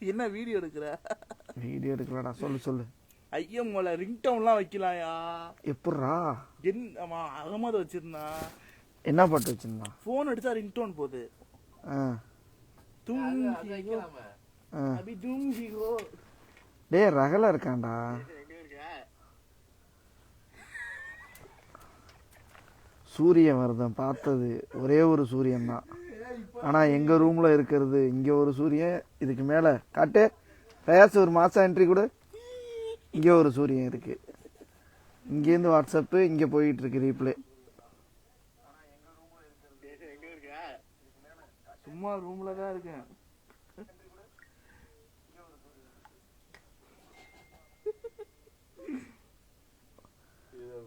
என்ன வீடியோ எடுக்கிற? வீடியோ எடுக்கலடா சொல்லு சொல்லு. ஐயம்மோல ரிங்டவுன்லாம் வைக்கலாம்யா எப்பட்றா? என் ஆமா அகமது வச்சிருந்தான் என்ன பாட்டு வச்சிருந்தான் ஃபோன் அடிச்சா ரிங்டோன் போகுது ஆ. தும் ஹீரோ அபி தும் ஹீரோ டேய் ரகல இருக்கான்டா. சூரியன் வருதன் பார்த்தது. ஒரே ஒரு சூரியன் தான் ஆனால் எங்கள் ரூமில் இருக்கிறது இங்கே ஒரு சூரியன் இதுக்கு மேலே. காட்டு. பேச ஒரு மாதம் என்ட்ரி கொடு. இங்கே ஒரு சூரியன் இருக்கு. இங்கேருந்து வாட்ஸ்அப்பு இங்கே போயிட்டு இருக்கு ரீப்ளே சும்மா ரூம்ல தான் இருக்கேன்.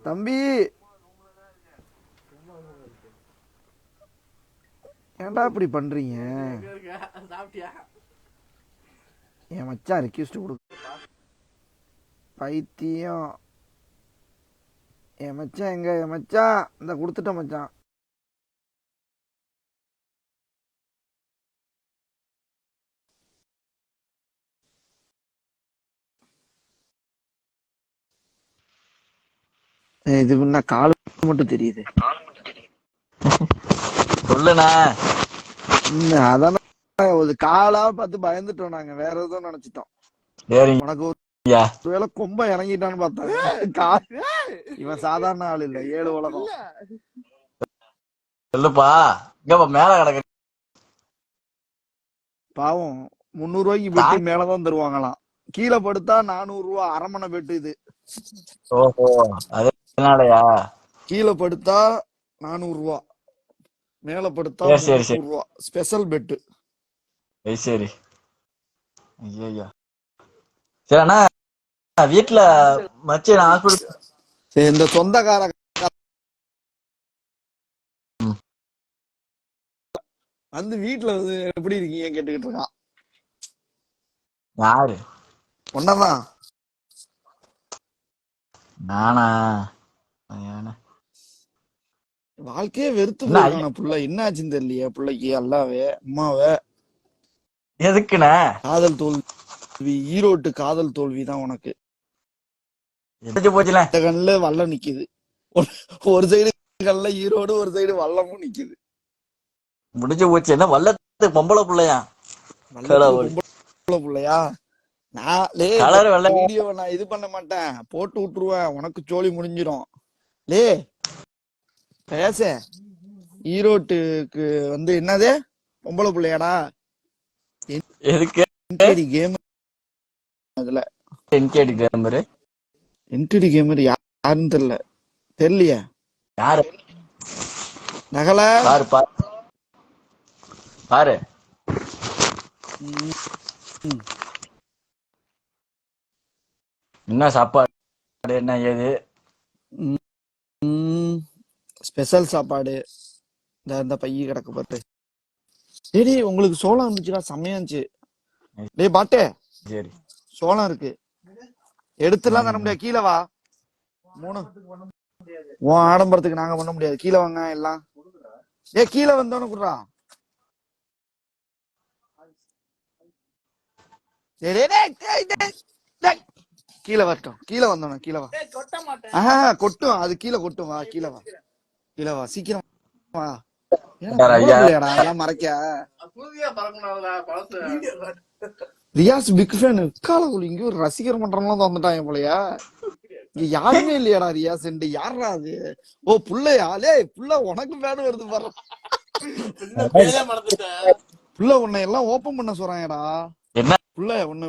தம்பி! ஏன்டா இப்படி பண்றீங்க? என் மச்சான் ரிக்வெஸ்ட் கொடு. பைத்தியம். என் மச்சான் எங்க? என் மச்சான். இந்த கொடுத்துட்டேன் மச்சான். இது என்ன கால் மட்டும் தெரியுது. சொல்லுண்ணா. அதானே. ஒரு காலா பார்த்து பயந்துட்டோம் நாங்க. வேற எதுவும் நினைச்சிட்டோம். உனக்கு ஒருவேளை கொம்ப இறங்கிட்டான்னு பார்த்தா இவன் சாதாரண ஆள் இல்ல. ஏழு உலகம். சொல்லுப்பா. இங்கப்பா மேல கிடக்கு. பாவம் முந்நூறு ரூபாய்க்கு பெட்டு மேலதான் தருவாங்களாம். கீழே படுத்தா நானூறு ரூபா அரமனை பெட்டு இது. ஓஹோ கீழே படுத்தா நானூறு ரூபா. மேல படுத்தா ரூபா ஸ்பெஷல் பெட்டு சரி சரி. ஐயா சரி அண்ணா வீட்டுல மச்சி நான் ஹாஸ்பிட்டல் சரி இந்த சொந்தக்கார வந்து வீட்டுல வந்து எப்படி இருக்கீங்க கேட்டுக்கிட்டு இருக்கான். யாரு? ஒன்னதான் நானா. வாழ்க்கையே வெறுத்து போயிருக்கான புள்ள. என்ன ஆச்சுன்னு தெரியலையே பிள்ளைக்கு அல்லாவே அம்மாவே. எதுக்குண்ணே? காதல் தோல்வி ஈரோட்டு காதல் தோல்வி தான் உனக்கு. போச்சுல கண்ணுல வல்லம் நிக்குது. ஒரு- சைடு கண்ணுல ஈரோடு ஒரு சைடு வல்லமும் நிக்குது. முடிஞ்சு போச்சு. என்ன வல்லத்து பொம்பளை பிள்ளையா. பொம்பளை புள்ளையா? நான் லே வீடியோ நான் இது பண்ண மாட்டேன். போட்டு விட்டுருவேன். உனக்கு சோழி முடிஞ்சிடும் லே பேச ஈரோட்டுக்கு வந்து என்னது? பொம்பளை புள்ளையாடா? எதுக்கு? கேம் அதுல. என்கேடி கேமரு என்டிடி கேமர் யாருன்னு தெரியல. தெரியலையே. யாரு? நகல. பாரு பாரு என்ன சாப்பாடு? என்ன ஏது? ஸ்பெஷல் சாப்பாடு இந்த இந்த பைய கிடக்கு டேய் டேய், உங்களுக்கு சோளம் இருந்துச்சுடா செம்மையா இருந்துச்சு. டேய் பாட்டே சரி. சோளம் இருக்கு. எடுத்துலாம் தர முடியாது. கீழே வா. மூணு. உன் ஆடம்பரத்துக்கு நாங்க பண்ண முடியாது. கீழே வாங்க எல்லாம். ஏ கீழே வந்தோன்னு குடுறா. டேய், டேய், டேய், டேய், டேய், டேய். கீழே வரட்டும். கீழே வந்தோன்னு கீழே வா. ஆஹா கொட்டும் அது கீழே கொட்டும். வா கீழே வா. கீழே வா. சீக்கிரம் வா மறைக்க? ரியாஸ் பிக் ஃபேன் காலகுலி இங்க ஒரு ரசிகர் மன்றம்லாம் வந்துட்டாங்க போலயா. இங்க யாருமே இல்லையாடா ரியாஸ் யாரா அது? ஓ புள்ளையா? லே புள்ள உனக்கு ஃபேன் வருது பாரு. புள்ள உன்னை எல்லாம் ஓபன் பண்ண சொல்றாங்கடா. என்ன? புள்ள உன்னை?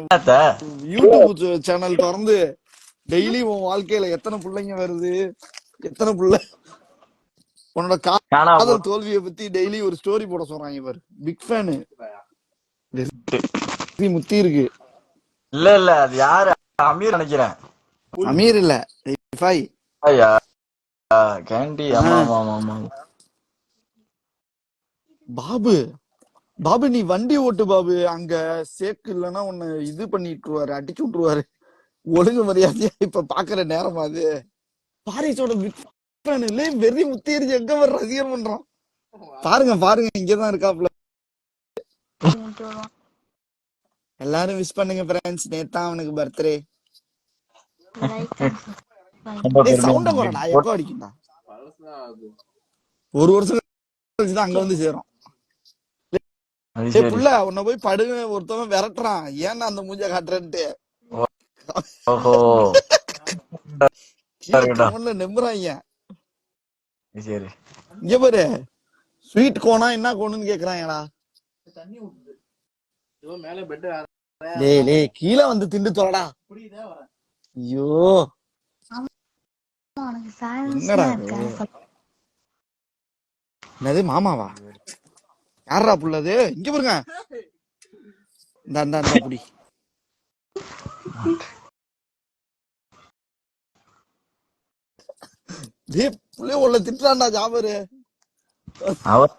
யூடியூப் சேனல் திறந்து டெய்லி உன் வாழ்க்கையில எத்தனை பிள்ளைங்க வருது? எத்தனை புள்ள? உன்னோட காதல் தோல்வியை பத்தி டெய்லி ஒரு ஸ்டோரி போட சொல்றாங்க இவர். பிக் ஃபேனு முத்தி இருக்கு. இல்ல இல்ல அது யாரு? அமீர் நினைக்கிறேன். அமீர் இல்ல. ஃபை கேண்டி ஆமா ஆமா பாபு. பாபு நீ வண்டி ஓட்டு பாபு. அங்க சேக்கு இல்லைன்னா உன்னை இது பண்ணி விட்டுருவாரு அடிச்சு விட்டுருவாரு. ஒழுங்கு மரியாதையா இப்ப பாக்குற நேரம் அது? பாரிஸோட இல்ல வெறி முத்திருச்சு எங்க வர ரசிகர் பண்றான்? பாருங்க பாருங்க இங்கதான் இருக்காப்ல. எல்லாரும் விஷ் பண்ணுங்க ஃப்ரெண்ட்ஸ் நேத்தான் அவனுக்கு பர்த்டே சவுண்ட குறடா எப்போ ஒரு வருஷம் கழிச்சு தான் அங்க வந்து சேரும். புள்ள உன்னை போய் படுங்க ஒருத்தவன் விரட்டுறான். ஏன்னா அந்த மூஞ்ச காட்டுறன்ட்டு? நம்புறாங்க சரி. இங்க பாரு. ஸ்வீட் கோனா என்ன கோணுன்னு கேக்குறாங்கடா. தண்ணி ஊத்துது இதோ மேல பெட் டேய் டேய் கீழே வந்து திண்டு தொலைடா. ஐயோ. என்னடா என்னது மாமாவா? யாரா புள்ளது இங்க பாருங்க. இந்த இந்த இந்த புடி டேய் புள்ளைய உள்ள திட்டுறான்டா ஜாபரு. அவர்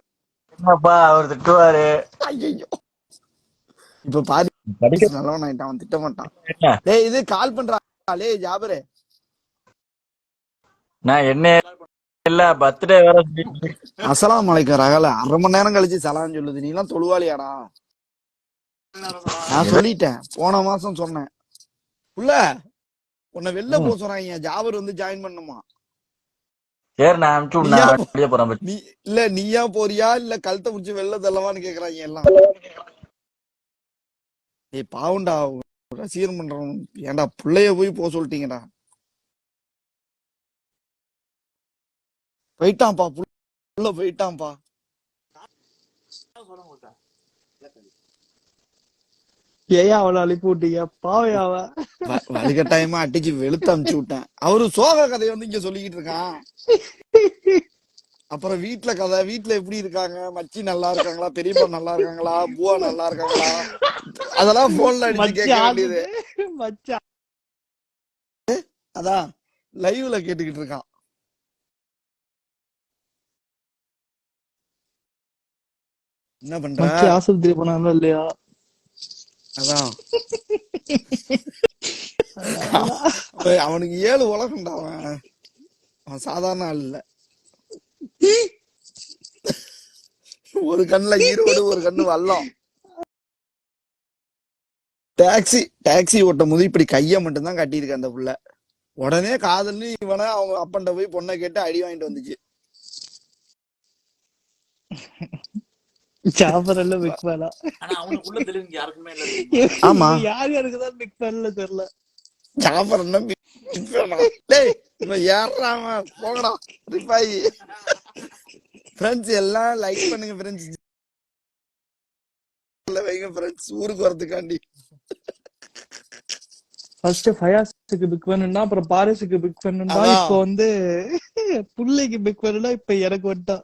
என்னப்பா அவர் திட்டுவாரு. ஐயோ இப்ப பாரு படிக்க நல்லவன் ஆயிட்டான் அவன் திட்ட மாட்டான்? டேய் இது கால் பண்றா. டேய் ஜாபரு. நான் என்ன இல்ல பர்த்டே வேற அஸ்ஸலாமு அலைக்கும் ரகல அரை மணி நேரம் கழிச்சு சலாம் சொல்லுது. நீ எல்லாம் தொழுவாளியாடா. நான் சொல்லிட்டேன். போன மாசம் சொன்னேன். புள்ள உன்னை வெளில போக சொல்றாங்க ஜாபர் வந்து ஜாயின் பண்ணுமா? சரி நான் அனுப்பிச்சு விடு, போறேன் நீ இல்ல நீயா போறியா? இல்ல கழுத்தை புடிச்சு வெளில தள்ளவான்னு கேக்குறாங்க எல்லாம்? ஏய் பாவுண்டா ரசிகர் பண்றவன். ஏன்டா புள்ளைய போய் போக சொல்லிட்டீங்கடா. போயிட்டான்ப்பா புள்ள போயிட்டான்ப்பா. ஏன் அவளை அனுப்பி விட்டீங்க பாவையா அவ. வ- வலுக்கட்டாயமா அடிச்சு வெளுத்து அமுச்சு விட்டேன். அவரு சோக கதையை வந்து இங்க சொல்லிக்கிட்டு இருக்கான். அப்புறம் வீட்ல கதை வீட்ல எப்படி இருக்காங்க? மச்சி நல்லா இருக்காங்களா? பெரியப்பா நல்லா இருக்காங்களா? பூவா நல்லா இருக்காங்களா? அதெல்லாம் போன்ல அடிச்சு கேட்க வேண்டியது. அதான் லைவ்ல கேட்டுக்கிட்டு இருக்கான். என்ன பண்ற? ஆஸ்பத்திரி போனாலும் இல்லையா? அதான். அவனுக்கு ஏழு உலகம்டா அவன். அவன் சாதாரண ஆள் இல்ல. ஒரு கண்ணுல ஈரோடு ஒரு கண்ணு வல்லம். டாக்ஸி டாக்ஸி ஓட்டும் போது இப்படி கைய மட்டும் தான் கட்டியிருக்கு அந்த புள்ள. உடனே காதல்னு இவனை அவங்க அப்பன்ட்ட போய் பொண்ணை கேட்டு அடி வாங்கிட்டு வந்துச்சு. சாப்பர் எல்லாம் பிக் ஃபேனா ஆனா அவனுக்குள்ள தெளிவு யாருக்குமே இல்ல ஆமா. யார் யாருக்குதான் பிக் ஃபேன்ல தெரியல? டேய் இவன் அவன். போங்கடா ரிப்பாயி ஃப்ரெண்ட்ஸ் எல்லாம் லைக் பண்ணுங்க ஃப்ரெண்ட்ஸ் வைங்க ஃப்ரெண்ட்ஸ் ஊருக்கு வரதுக்காண்டி ஃபர்ஸ்ட் ஃபயாஸுக்கு பிக் ஃபேன்னா அப்புறம் பாரிஸுக்கு பிக் ஃபேன்னா அதான். இப்போ வந்து புள்ளைக்கு பிக் ஃபேன்னா இப்ப எனக்கு வந்துட்டான்.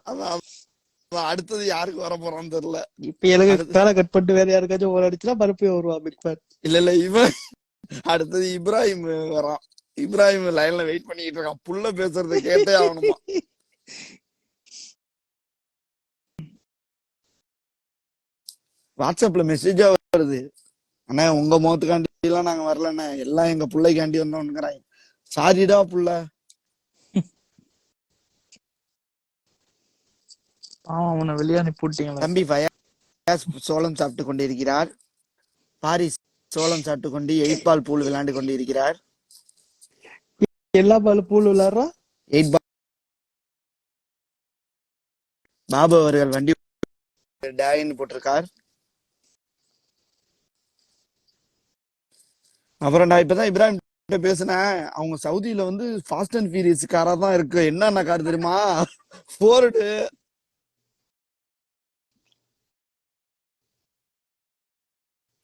அடுத்தது யாருக்கு வர போறான்னு தெரியல. இப்ப எனக்கு வேலை கட் பண்ணிட்டு வேற யாருக்காச்சும் ஒரு அடிச்சுனா மறுபடியும் வருவா பிக் இல்ல இல்ல இவன் அடுத்தது இப்ராஹிம் வரான். இப்ராஹிம் லைன்ல வெயிட் பண்ணிட்டு இருக்கான். புள்ள பேசுறத கேட்டே ஆகணுமா? வாட்ஸ்அப்ல மெசேஜா வருது. அண்ணா உங்க முகத்துக்காண்டி எல்லாம் நாங்க வரலண்ணே. எல்லாம் எங்க பிள்ளைக்காண்டி வந்தோம்னுங்கிறாங்க சாரிடா புள்ள. ஆமா அவனை வெளியே அனுப்பி விட்டீங்களா தம்பி ஃபயாஸ் சோளம் சாப்பிட்டு கொண்டிருக்கிறார். பாரிஸ் சோளம் சாப்பிட்டு கொண்டு எயிட் பால் பூல் விளையாண்டு கொண்டிருக்கிறார். எல்லா பால் பூல் விளையாடுறா? எயிட் பால் பாபு அவர்கள் வண்டி டேன்னு போட்டிருக்கார். அப்புறம் நான் இப்பதான் இப்ராஹிம் கிட்ட பேசினேன். அவங்க சவுதியில வந்து ஃபாஸ்ட் அண்ட் ஃபியூரியஸ் காரா தான் இருக்கு. என்னென்ன கார் தெரியுமா? ஃபோர்டு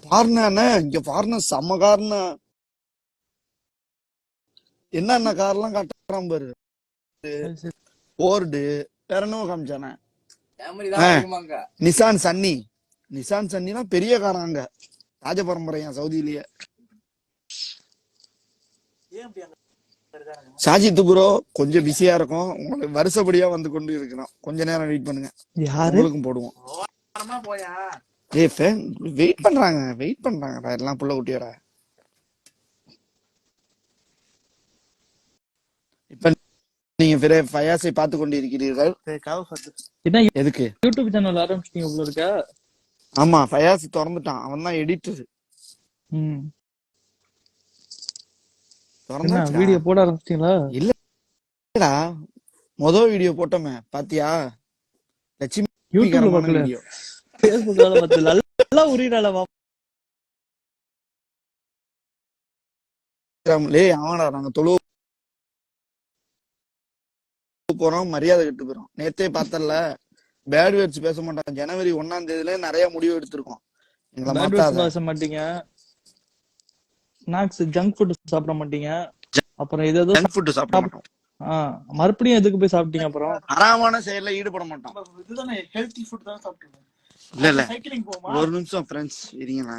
பாருண்ணே இங்க பாருண்ண செம்ம காருண்ணே. என்னென்ன கார்லாம் காட்டுறான் பாரு. ஃபோர்டு வேற என்னவோ காமிச்சானே நிசான் சன்னி நிசான் சன்னினா பெரிய காராங்க. ராஜ பரம்பரையா சவுதியிலேயே அங்க சாஜித் ப்ரோ கொஞ்சம் பிஸியா இருக்கும். உங்களுக்கு வருஷப்படியா வந்து கொண்டு இருக்கிறோம். கொஞ்ச நேரம் வெயிட் பண்ணுங்க. யாரு? உங்களுக்கும் போடுவோம். வெயிட் பண்றாங்க வெயிட் பண்றாங்கடா எல்லாம் புள்ள குட்டியோட. இப்ப நீங்க பிற ஃபயாஸை பார்த்து கொண்டு இருக்கிறீர்கள் என்ன எதுக்கு? யூடியூப் சேனல் ஆரம்பிச்சிட்டீங்க உள்ள இருக்க? ஆமா ஃபயாஸ் திறந்துட்டான். அவன் தான் எடிட்டர் ம். வீடியோ போட ஆரம்பிச்சிட்டீங்களா? இல்லடா. மொதல் வீடியோ போட்டோமே பாத்தியா? லட்சுமி யூடியூப்ல வீடியோ ஃபேஸ்புக்ல பார்த்து நல்லா ஆமாடா நாங்க தொழு போறோம் மரியாதை கெட்டு போறோம் நேத்தே பார்த்தல பேட் வேர்ட்ஸ் பேச மாட்டோம் ஜனவரி ஒன்னாம் தேதியில நிறைய முடிவு எடுத்திருக்கோம். பேச மாட்டீங்க. ஸ்நாக்ஸ் ஜங்க் ஃபுட் சாப்பிட மாட்டீங்க. அப்புறம் இது ஏதோ ஜங்க் ஃபுட் சாப்பிட மாட்டோம். மறுபடியும் எதுக்கு போய் சாப்பிட்டீங்க அப்புறம்? ஹராமான செயல்ல ஈடுபட மாட்டோம். இதுதானே ஹெல்த்தி ஃபுட் தான் சாப்பிட்டுருக்கோம் இல்ல இல்ல. சைக்கிளிங் போமா? ஒரு நிமிஷம் ஃப்ரெண்ட்ஸ் இருங்களா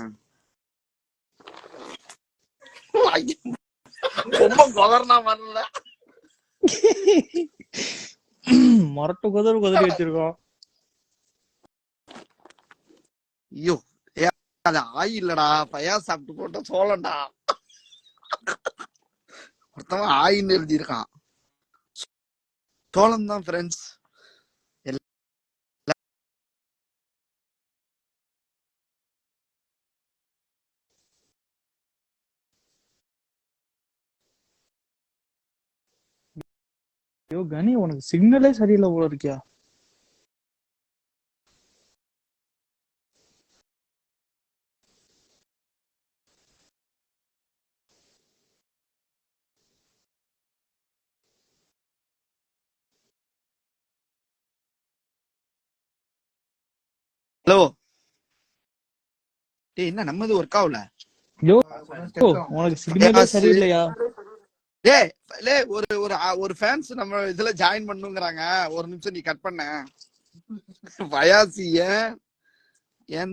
ரொம்ப கொதர்னா வரல. மொரட்டு குதிரை குதிரை வச்சிருக்கோம். ஐயோ அது ஆய் இல்லடா. பையா சாப்பிட்டு போட்ட சோளம்டா. ஒருத்தவன் ஆயின்னு எழுதியிருக்கான். சோளம் தான் ஃப்ரெண்ட்ஸ் ஐயோ கனி உனக்கு சிக்னலே சரியில்லை போல இருக்கியா? ஹலோ டேய் என்ன நம்மது ஒர்க் ஆகல? ஐயோ உனக்கு சிக்னலே. சரியில்லையா? டேய் லே ஒரு ஒரு ஒரு ஃபேன்ஸ் நம்ம இதுல ஜாயின் பண்ணுங்கறாங்க ஒரு நிமிஷம் நீ கட் பண்ண. வயாசி ஏன்?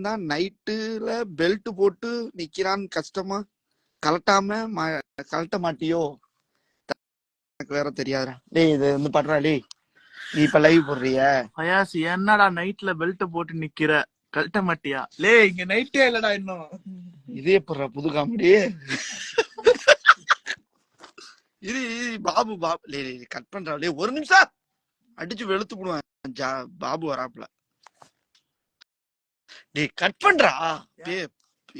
தான் நைட்டுல பெல்ட் போட்டு நிக்கிறான் கஷ்டமா கலட்டாம கலட்ட மாட்டியோ? எனக்கு வேற தெரியாதுடா. டேய் இது வந்து பண்றா டேய். நீ இப்ப லைவ் போடுறிய. பயாஸ் என்னடா நைட்ல பெல்ட் போட்டு நிக்கிற? கழட்ட மாட்டியா? லே இங்க நைட்டே இல்லடா இன்னும். இதே போடுற புது காமெடி இது பாபு பாபு. கட் பண்றா. டேய் ஒரு நிமிஷம். அடிச்சு வெளுத்து போடுவேன். பாபு வராப்புல. டேய் கட் பண்றா.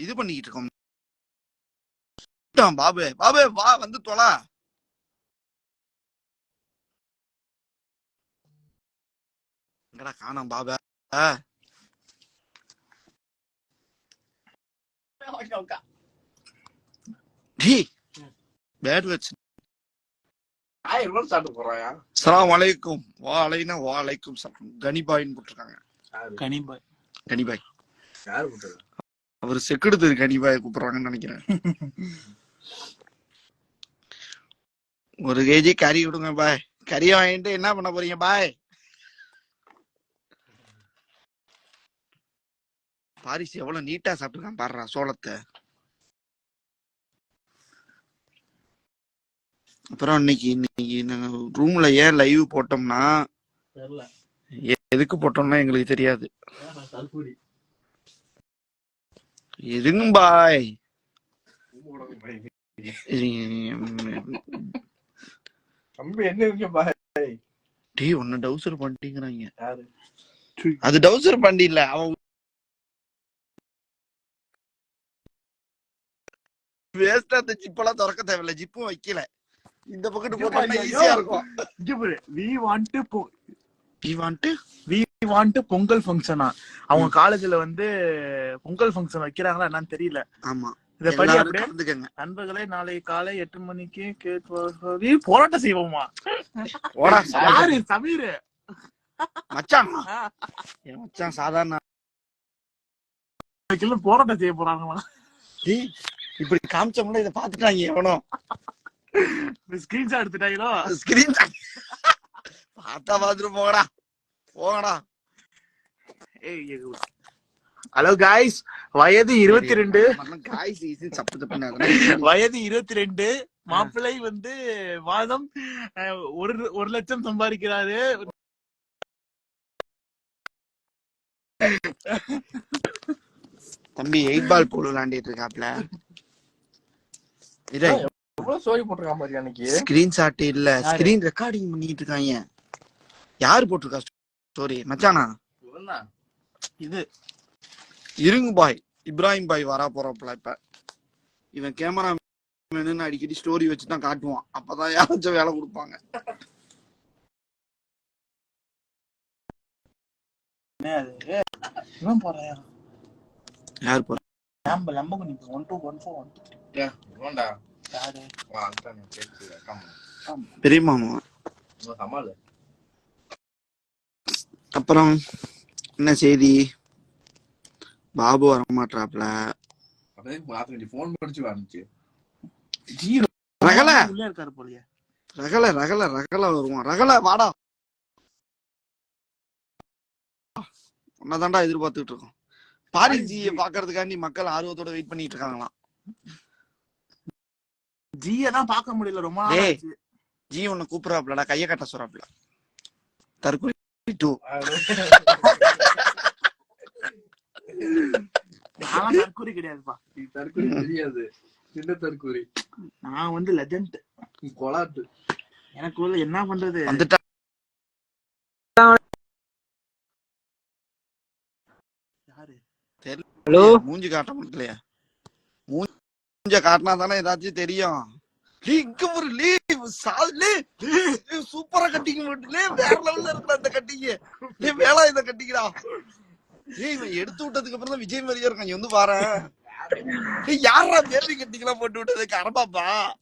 இது பண்ணிக்கிட்டு இருக்கோம். பாபு. பாபு வா வந்து தொலா. எங்கடா காணோம் பாபு? டேய் பேட் வச்சு ஆயிரம் சாப்பிட்டு போறாயா? சலாம் வலைக்கும் வாலைனா வாலைக்கும் சலாம் கனிபாயின்னு போட்டிருக்காங்க. கனிபாய். கனிபாய். யாரு போட்டது அவர் செக்கெடுத்தது கனிபாய் கூப்பிடுறாங்கன்னு நினைக்கிறேன். ஒரு கேஜி கறி கொடுங்க பாய் கறியை வாங்கிட்டு என்ன பண்ண போறீங்க பாய் பாரிஸ் எவ்வளவு நீட்டா சாப்பிட்டுருக்கான் பாடுறா சோளத்தை. அப்புறம் இன்னைக்கு இன்னைக்கு நாங்க ரூம்ல ஏன் லைவ் போட்டோம்னா எதுக்கு போட்டோம்னா எங்களுக்கு தெரியாது. இருங்க பாய்? தம்பி என்ன பாய்? டேய் ஒன்னு டவுசர் பண்ணிட்டீங்கிறாங்க. அது டவுசர் பண்ணி இல்ல அவன் வேஸ்டா அந்த ஜிப்பெல்லாம் திறக்க தேவையில்ல ஜிப்பும் வைக்கல. இந்த பக்கத்து போட்டோம்னா ஈஸியா இருக்கும். இங்க பாரு we want you want we want Pongal ஃபங்க்ஷனா அவங்க காலேஜ்ல வந்து பொங்கல் ஃபங்க்ஷன் வைக்கிறாங்களா என்னன்னு தெரியல. ஆமா. இத படி அப்படியே நண்பர்களே நாளை காலை எட்டு மணிக்கு கேட்டு போராட்டம் செய்வோமா? யாரு சமீர்? மச்சான். மச்சான் சாதாரண. போராட்டம் செய்ய போறாங்களா இப்படி காமிச்சோம்ல இதை பாத்துட்டாங்க எவனோ. ஸ்கிரீன்ஷாட் எடுத்துட்டாங்களோ ஸ்கிரீன் பார்த்தா பாத்துட்டு போங்கடா. போங்கடா. ஹலோ காய்ஸ் வயது இருபத்தி ரெண்டு காய்ஸ் சப்பு தப்பு வயது இருபத்தி ரெண்டு மாப்பிள்ளை வந்து மாதம் ஒரு ஒரு லட்சம் சம்பாதிக்கிறாரு. தம்பி எயிட் பால் போல் விளையாண்டிட்டு இருக்காப்ல. இதே எவ்வளவு ஸ்டோரி போட்டிருக்கான் பாரு அன்னைக்கு? ஸ்கிரீன்ஷாட் இல்ல. யாரு? ஸ்கிரீன் ரெக்கார்டிங் பண்ணிட்டு இருக்காங்க யாரு போட்டிருக்கா ஸ்டோரி மச்சானா? இது. இருங்க பாய். இப்ராஹிம் பாய் வரா போறப்பல இப்ப. இவன் கேமரா மேனு அடிக்கடி ஸ்டோரி வச்சு தான் காட்டுவான். அப்பதான் யாராச்சும் வேலை கொடுப்பாங்க. யார்? போற? One two one four one வேண்டா யாரு வா அந்த பேச்சு கம்ம பெரிய மாமா சமாளு அப்புறம் என்ன செய்தி பாபு வந்துச்சு ஜீரோ ரகல உள்ளே இருக்காரு போலயே ரகல ரகல ரகல வருவான் ரகல வாடா உன்னதாண்டா எதிர்பார்த்துட்டு இருக்கோம் பாரிஜியை பாக்குறதுக்காண்டி மக்கள் ஆர்வத்தோட வெயிட் பண்ணிட்டு இருக்காங்களாம் ஜியை தான் பார்க்க முடியல. ரொம்ப நாள். ஜி உன்னை கூப்பிடுறாப்லடா கைய கட்ட சொல்றாப்ல. தற்கொலை டூ. நான் தற்கூரி கிடையாதுப்பா. தற்கொலை தெரியாது. சின்ன தற்கொலை. நான் வந்து லெஜண்ட் கொலாட்டு. எனக்கு உள்ள என்ன பண்றது? வந்துட்டா. யாரு? ஹலோ? மூஞ்சி காட்ட முடியலையா. மூஞ்ச காட்டினா தானே ஏதாச்சும் தெரியும். இங்க ஒரு லீ சா- லீ, லீ, லீ, சூப்பரா கட்டிங்க மட்டும் வேற லெவல்ல இருக்கிற அந்த கட்டிங்க நீ வேளா இத கட்டிக்கிறா ஏய் இவன் எடுத்து விட்டதுக்கு அப்புறம் தான் விஜய் மாதிரியே இருக்கான். நீ வந்து பாரு. யாரா பேபி கட்டிக்கலாம் போட்டு விட்டது? கரபாப்பா.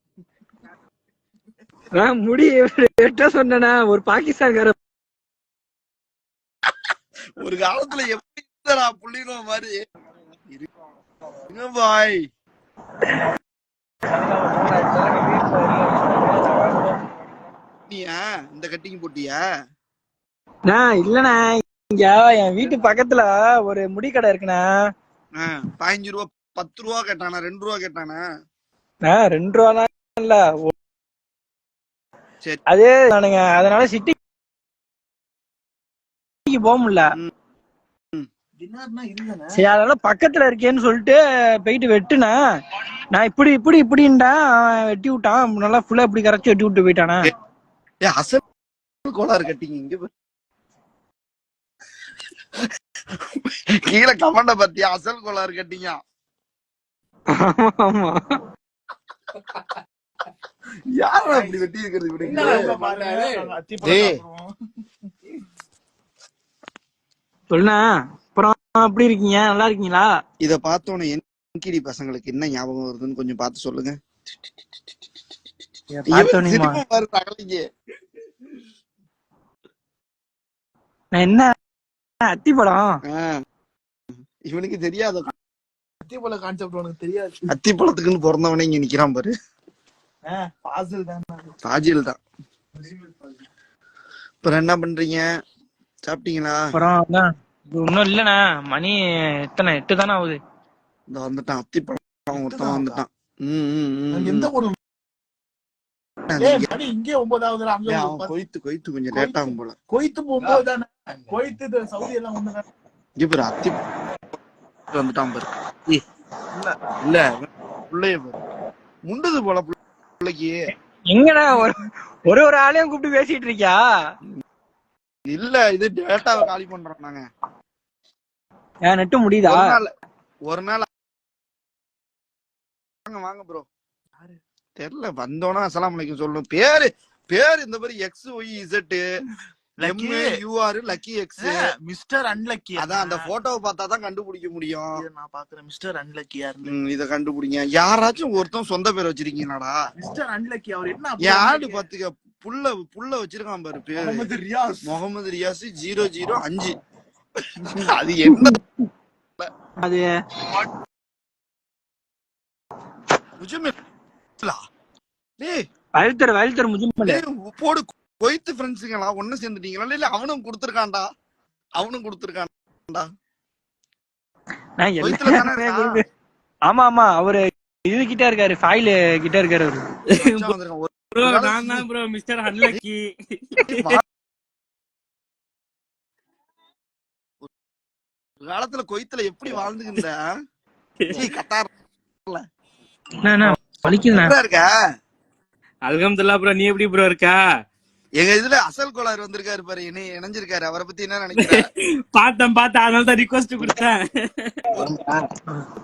நான் முடி சொன்னேனா ஒரு பாகிஸ்தான்கார. ஒரு காலத்துல எப்படி புள்ளினோ மாதிரி? பாய். இந்த கட்டிங் போட்டியா? இல்லண்ணா. இங்க என் வீட்டு பக்கத்துல ஒரு முடி கடை இருக்குண்ணா. பதினஞ்சு ரூபா பத்து ரூபா கேட்டானா? ரெண்டு ரூபா கேட்டானா? ரெண்டு ரூபா தான் இல்ல. அது அதனால சிட்டிக்கு போக முடியல. சரி அதனால பக்கத்துல இருக்கேன்னு சொல்லிட்டு போயிட்டு வெட்டுனா. நான் இப்படி இப்படி இப்படின்டா வெட்டி விட்டான். நல்லா ஃபுல்லா இப்படி கரைச்சு வெட்டி விட்டு போயிட்டானா. ஏ அசல் கோளாறு கட்டிங்க இங்க பாரு. கீழே கமெண்ட பத்தியா? அசல் கோளாறு கட்டிங்க. ஆமா. யாரா அப்படி வெட்டி இருக்கிறது இப்படி. சொல்லுண்ணா. எப்படி இருக்கீங்க. நல்லா இருக்கீங்களா? இத பார்த்தோன்னே என்கிடி பசங்களுக்கு என்ன ஞாபகம் வருதுன்னு கொஞ்சம் பார்த்து சொல்லுங்க. என்ன? அத்திப்பழம் ஆ. இவனுக்கு தெரியாத அத்திப்பழம் கான்செப்ட் உனக்கு தெரியாது. அத்தி பழத்துக்குன்னு பிறந்தவனே இங்க நிக்கிறான் பாரு. பாசில் தான். சாஜில் தான். அப்புறம் என்ன பண்றீங்க? சாப்பிட்டீங்களா? அப்புறம் ஒண்ணும் இல்லண்ணா. மணி எத்தனை? எட்டு தானே ஆகுது. இந்த வந்துட்டான். அத்தி பழம் ஒருத்தன் வந்துட்டான். ம், ம், ம், நாங்க ம். எந்த ஊரு இங்கே ஒன்பதாவது கொய்த்து கொய்த்து கொஞ்சம் லேட் ஆகும் போல. கொய்த்து ஒன்பது தானே கொய்த்து சவுதி எல்லாம் இங்க பாரு அத்தி வந்துட்டான் பாரு. இல்ல. இல்ல பிள்ளைய பாரு. முண்டுது போல புள்ள- பிள்ளைக்கு. எங்கண்ணா? ஒரு ஒரு ஒரு ஆளையும் கூப்பிட்டு பேசிட்டு இருக்கியா? இல்ல இது டேட்டாவை காலி பண்றோம் நாங்க. நெட்டு முடியுதா? ஒரு நாள் ஒரு நாள் வாங்க வாங்க ப்ரோ தெரியல வந்தோன்னா அஸ்ஸலாமு அலைக்கும் சொல்லணும். பேரு பேரு இந்த மாதிரி X Y Z you're lucky X mister unlucky அதான் அந்த போட்டோவை பார்த்தா தான் கண்டுபிடிக்க முடியும். நான் பாக்குறேன் மிஸ்டர் அன்லக்கியா இருந்து இத கண்டுபிடிங்க. யாராச்சும் ஒருத்தன் சொந்த பேர் வச்சிருக்கீங்களாடா? மிஸ்டர் அன்லக்கி அவர் என்ன வந்தீங்க? பாத்துக்க புள்ள புள்ள வச்சிருக்கான் பாரு பேரு. முகமது ரியாஸ். முகமது ரியாஸ் ஜீரோ ஜீரோ அஞ்சு. அது என்ன? அது வயல்தர வயல்தர முஜுமல் போடு. கொய்த்து ஃப்ரெண்ட்ஸுங்களா? ஒண்ணு சேர்ந்துட்டீங்களா இல்ல அவனும் கொடுத்துருக்கான்டா. அவனும் கொடுத்துருக்கான்டா. ஆமா ஆமா அவரு இது கிட்ட இருக்காரு ஃபைல் கிட்ட இருக்காரு அவரு. நான் தான் ப்ரோ மிஸ்டர் அன்லக்கி காலத்துல கொய்த்துல எப்படி வாழ்ந்துகின்ற அல்ஹம்துலில்லாஹ் ப்ரோ நீ எப்படி ப்ரோ இருக்கா? எங்க இதுல அசல் கோளாறு வந்திருக்காரு பாரு இணை இணைஞ்சிருக்காரு. அவரை பத்தி என்ன நினைக்கிற? பார்த்தேன் பார்த்தேன் அதனால தான் ரிக்வஸ்ட் கொடுத்தேன்.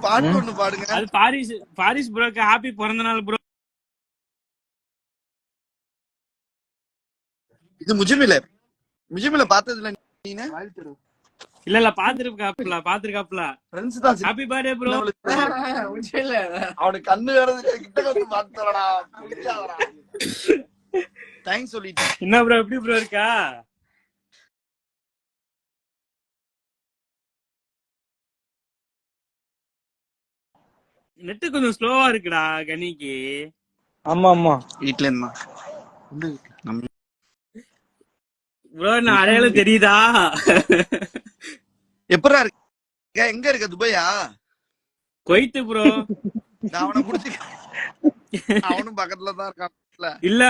பாட்டு ஒண்ணு பாடுங்க. அது பாரிஸ் பாரிஸ் ப்ரோக்கு ஹாப்பி பிறந்த நாள் ப்ரோ இது முஜிமில. முஜிமில பார்த்ததுல நீனு இல்ல இல்ல பாத்துருக்காப்ல பாத்துருக்காப்ல ஃப்ரெண்ட்ஸ் தான் ஹாப்பி பர்த்டே ப்ரோ இல்ல அவனுக்கு கண்ணு வேறது கிட்ட வந்து பார்த்தடா தேங்க்ஸ் சொல்லிட்டு என்ன ப்ரோ எப்படி ப்ரோ இருக்கா? நெட் கொஞ்சம் ஸ்லோவா இருக்குடா கனிக்கு. ஆமா ஆமா. வீட்ல இருந்தா. ப்ரோ நான் அடையாளம் தெரியுதா? எப்படா இருக்க? எங்க இருக்க துபாயா? கொய்த்து ப்ரோ நான் அவனை புடிச்சு அவனும் பக்கத்துல தான் இருக்கான்ல இல்ல.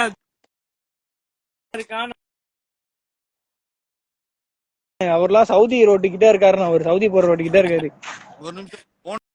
இருக்கான் அவர்லாம் சவுதி ரோட்டு கிட்ட இருக்காருண்ணா. அவர் சவுதி போற ரோட்டு கிட்ட இருக்காரு. ஒரு நிமிஷம்.